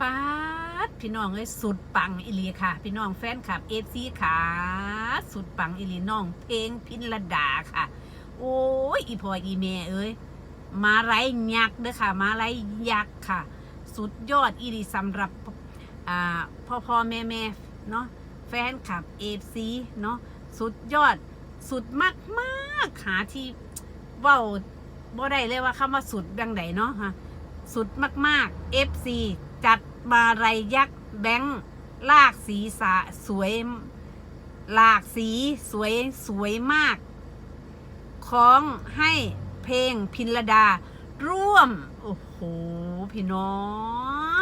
ป๊าดพี่น้องเอ้ยสุดปังอิลีค่ะ พี่น้องแฟนคลับเอฟซีค่ะสุดปังอิลีน้องเพลงพินระดาค่ะ โอ้ยอีพออีเมเอ้ยมาไรยักษ์เด้อค่ะ มาไรยักษ์ค่ะ สุดยอดอีลีสำหรับอ่าพ่อพ่อแม่แม่เนาะแฟนคลับเอฟซีเนาะสุดยอดสุดมากมากหาที่ว้าบ่ได้เลยว่าคำว่าสุดดังไดเนาะฮะสุดมากๆ FC จัดมาไรยักษ์แบงค์ลากสีสาสวย หลากสีสวยสวยมาก ของให้เพลงพินระดา ร่วม โอ้โห พี่น้อ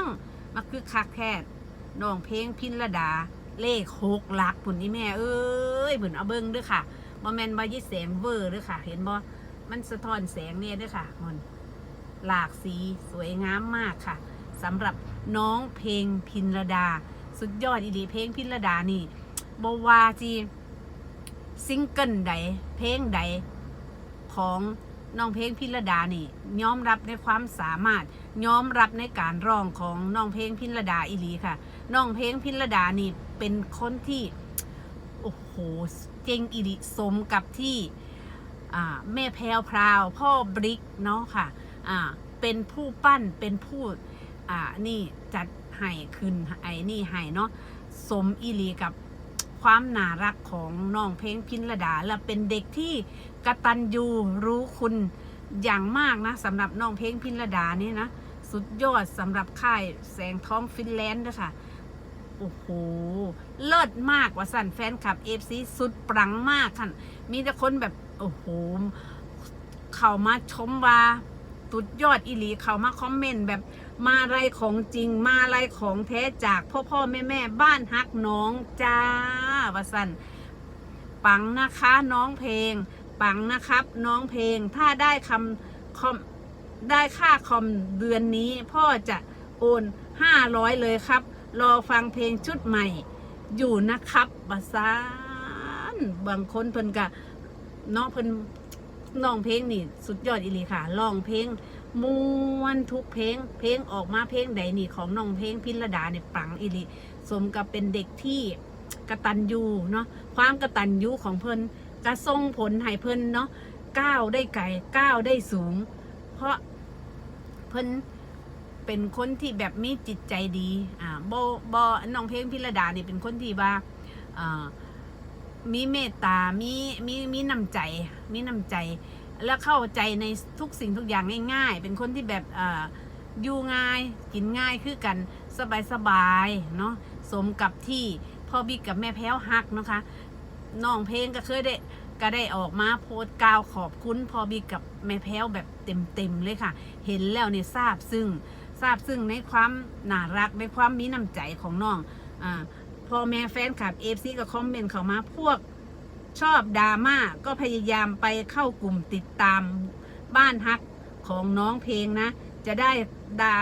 งมาคือคักแท้น้องเพลงพินระดา เลขหกหลักผุนนี่แม่ เอ้ยผุนเอาเบิ้งเด้วยค่ะบอแมนบายิแสงเวอร์เด้วยค่ะ เห็นบ่มันสะท้อนแสงเนี่ยเด้วยค่ะมันหลากสีสวยงามมากค่ะ สำหรับน้องเพลงพินระดา สุดยอดอีหลีเพลงพินระดานี่บวาจีซิงเกิลใด เพลงใดของน้องเพลงพินระดานี่ยอมรับในความสามารถยอมรับในการร้องของน้องเพลงพินระดาอีลีค่ะน้องเพลงพินระดานี่เป็นคนที่โอ้โหเจงอีลีสมกับที่แม่แพรวพราว พ่อบริกเนาะค่ะเป็นผู้ปั้นเป็นผู้ อ่านี่จัดให้คืนไอ้นี่ให้เนาะสมอีลีกับความน่ารักของน้องเพลงพินระดา และเป็นเด็กที่กระตัญญูรู้คุณอย่างมากนะสำหรับน้องเพลงพินระดานี่นะสุดยอดสำหรับค่ายแสงทองฟินแลนด์ด้วยค่ะโอ้โห เลิศมากว่าสั่นแฟนคลับเอฟซีสุดปรังมากค่ะมีแต่คนแบบ โอ้โห เข้ามาชมว่าสุดยอดอีหลีเข้ามาคอมเมนต์แบบ มาอะไรของจริงมาอะไรของแท้จากพ่อพ่อแม่แม่บ้านฮักน้องจ้าวสันปังนะคะน้องเพลง ปังนะครับ น้องเพลงถ้าได้คำคอมได้ค่าคอมเดือนนี้ พ่อจะโอนห้าร้อยเลยครับ รอฟังเพลงชุดใหม่ อยู่นะครับบาซานบางคนเพิ่นกะเนาะเพิ่นร้องเพลงนี่ สุดยอดอีหลีค่ะร้องเพลง ม้วนทุกเพลง เพลงออกมาเพลงใดนี่ของน้องเพลงพิรดาเนี่ยปังอีหลีสมกับเป็นเด็กที่กระตันยูเนาะความกระตันยูของเพิ่นกระส่งผลให้เพิ่นเนาะก้าวได้ไกลก้าวได้สูง เพราะเพิ่นเป็นคนที่แบบมีจิตใจดีอ่าโบบน้องเพลงพิรดาเนี่เป็นคนที่ว่าอ่ามีเมตตา มี มี มีน้ำใจ มีน้ำใจ แล้วเข้าใจในทุกสิ่งทุกอย่างง่าย ๆ เป็นคนที่แบบอยู่ง่ายกินง่ายคือกันสบายๆเนาะสมกับที่พ่อบิ๊กกับแม่แพ้วฮักนะคะน้องเพลงก็เคยได้ก็ได้ออกมาโพสต์กล่าวขอบคุณพ่อบิ๊กกับแม่แพ้วแบบเต็มๆเลยค่ะ เห็นแล้วเนี่ยทราบซึ่งทราบซึ่งในความน่ารักในความมีน้ำใจของน้องอ่าพอแม่แฟนคลับเอฟซีก็คอมเมนต์เข้ามาพวก ชอบดราม่าก็พยายามไปเข้ากลุ่มติดตามบ้านฮักของน้องเพลงนะ จะได้ดา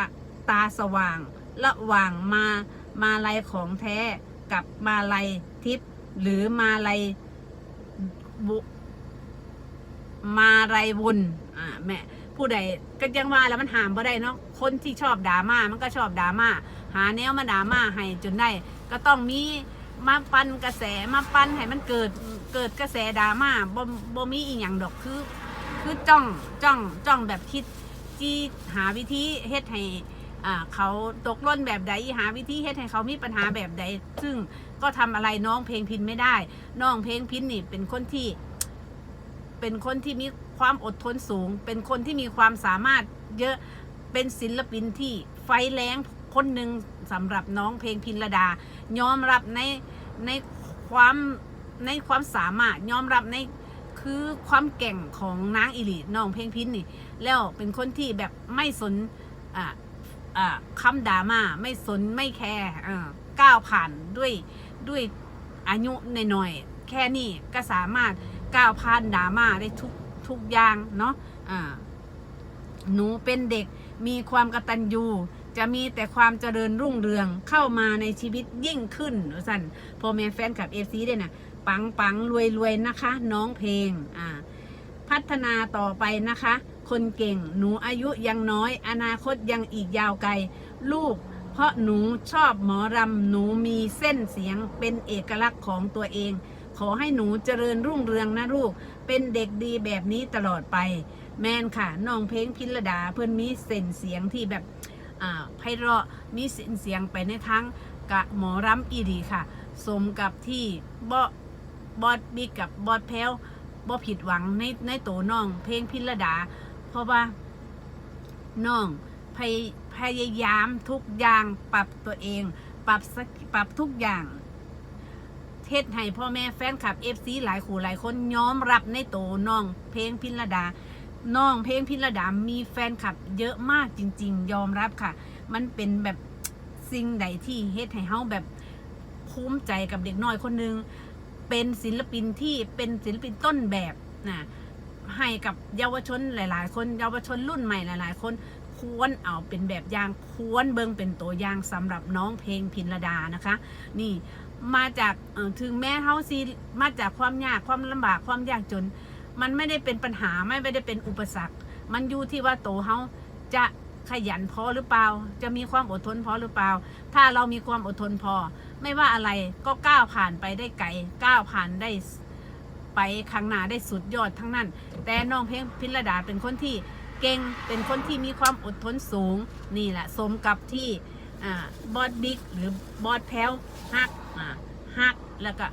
ตาสว่างระหว่างมามาลัยของแท้กับมาลัยทิพย์หรือมาลัยบุมาลัยวุนอ่าแม่ผู้ใดก็ยังว่าแล้วมันหามบ่ได้เนาะคนที่ชอบดราม่ามันก็ชอบดราม่าหาแนวมาดราม่าให้จนได้ ก็ต้องมีมาปั้นกระแสมาปั้นให้มันเกิด เกิดกระแสดราม่าบ่บ่มีอีหยังดอกคือ คือจ้องจ้องจ้องแบบคิดที่หาวิธีเฮ็ดให้อ่าเขาตกล่นแบบใดหาวิธีเฮ็ดให้เขามีปัญหาแบบใด ซึ่งก็ทำอะไรน้องเพลงพินไม่ได้ น้องเพลงพินนี่เป็นคนที่ เป็นคนที่มีความอดทนสูง เป็นคนที่มีความสามารถเยอะเป็นศิลปินที่ไฟแรงคนหนึ่งสำหรับน้องเพลงพินระดายอมรับในในความ ในความสามารถยอมรับในคือความเก่งของนางอิลิน้องเพลงพินนี่ แล้วเป็นคนที่แบบไม่สนอ่าอ่าคำด่ามาไม่สนไม่แคร์อ่าก้าวผ่านด้วยด้วยอายุหน่อยๆแค่นี้ก็สามารถก้าวผ่านด่ามาได้ทุกทุกอย่างเนาะอ่าหนูเป็นเด็กมีความกตัญญูจะมีแต่ความเจริญรุ่งเรืองเข้ามาในชีวิตยิ่งขึ้นสันพอแม่แฟนคลับเอฟซีด้วยนะ ปังปังรวยรวยนะคะ น้องเพลงอ่าพัฒนาต่อไปนะคะ คนเก่งหนูอายุยังน้อย อนาคตยังอีกยาวไกล ลูก เพราะหนูชอบหมอรำหนูมีเส้นเสียงเป็นเอกลักษณ์ของตัวเอง ขอให้หนูเจริญรุ่งเรืองนะลูก เป็นเด็กดีแบบนี้ตลอดไป แมนค่ะน้องเพลงพิรดาเพื่อนมีเส้นเสียงที่แบบอ่าไพเราะมีเส้นเสียงไปในทั้งกะหมอรำอีดีค่ะ สมกับที่บอ บอดบิ๊กกับบอดแพ้วบ่ผิดหวังในในโตน้อง เพลงพิรดา เพราะว่าน้องพยพยายามทุกอย่างปรับตัวเอง ปรับปรับทุกอย่างเทศให้พ่อแม่แฟนคลับเอฟซีหลายขู่หลายคนยอมรับในโตน้อง เพลงพิรดาน้องเพลงพิรดามีแฟนคลับเยอะมากจริง ๆ ยอมรับค่ะ มันเป็นแบบสิ่งใดที่เฮ็ดให้เฮาแบบภูมิใจกับเด็กน้อยคนหนึง เป็นศิลปินที่เป็นศิลปินต้นแบบนะให้กับเยาวชนหลาย ๆ คนเยาวชนรุ่นใหม่หลาย ๆ คนควรเอาเป็นแบบอย่างควรเบิ่งเป็นตัวอย่างสำหรับน้องเพลงพินรดานะคะ นี่มาจากถึงแม้เฮาซีมาจากความยากความลำบากความยากจน มันไม่ได้เป็นปัญหาไม่ได้เป็นอุปสรรค มันอยู่ที่ว่าโตเฮาจะ ขยันพอหรือเปล่า จะมีความอดทนพอหรือเปล่า ถ้าเรามีความอดทนพอ ไม่ว่าอะไรก็ก้าวผ่านไปได้ไกลก้าวผ่านได้ไปข้างหน้าได้สุดยอดทั้งนั้น แต่น้องเพลงพิรดาเป็นคนที่เก่งเป็นคนที่มีความอดทนสูงนี่แหละสมกับที่บอสบิ๊กหรือบอสแพ้วฮักฮักแล้วก็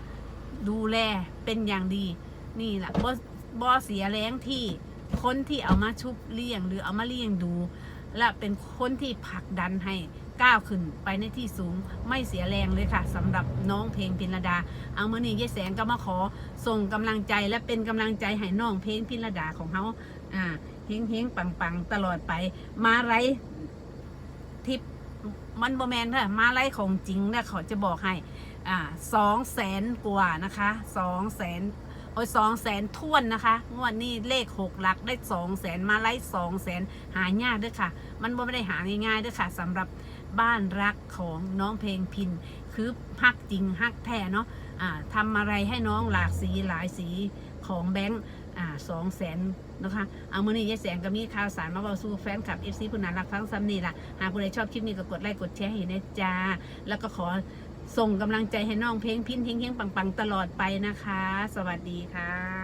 ดูแลเป็นอย่างดี นี่แหละบอบอเสียแรงที่คนที่เอามาชุบเลี้ยงหรือเอามาเลี้ยงดู และเป็นคนที่ผลักดันให้ก้าวขึ้นไปในที่สูงไม่เสียแรงเลยค่ะสำหรับน้องเพลงพิรดา เอามือนี้ยายแสงก็มาขอส่งกำลังใจและเป็นกำลังใจให้น้องเพลงพิรดาของเขาอ่าเฮงเฮงปังปังตลอดไป มาไรทิปมันโบแมนค่ะมาไรของจริงนะเขาจะบอกให้อ่าสองแสนกว่านะคะสองแสน อ้ยสองแสนท่วนนะคะงวดนี้เลขหกหลักได้สองแสนมาไล่สองแสนหายากด้วยค่ะ มันบ่ไม่ได้หาง่ายๆด้วยค่ะสำหรับบ้านรักของน้องเพลงพิน คือฮักจริงฮักแท้เนาะอ่าทำอะไรให้น้องหลากสีหลายสีของแบงค์อ่าสองแสนนะคะเอามือนี้ยายแสงก็มีข่าวสารมาบอกสู่แฟนคลับเอฟซีผู้นารักทั้งซ้ำนี่ล่ะ หากผู้ใดชอบคลิปนี้ก็กดไลค์กดแชร์ให้นะจ้า แล้วก็ขอ ส่งกำลังใจให้น้องเพลงพินเฮงๆปังๆ ตลอดไปนะคะ สวัสดีค่ะ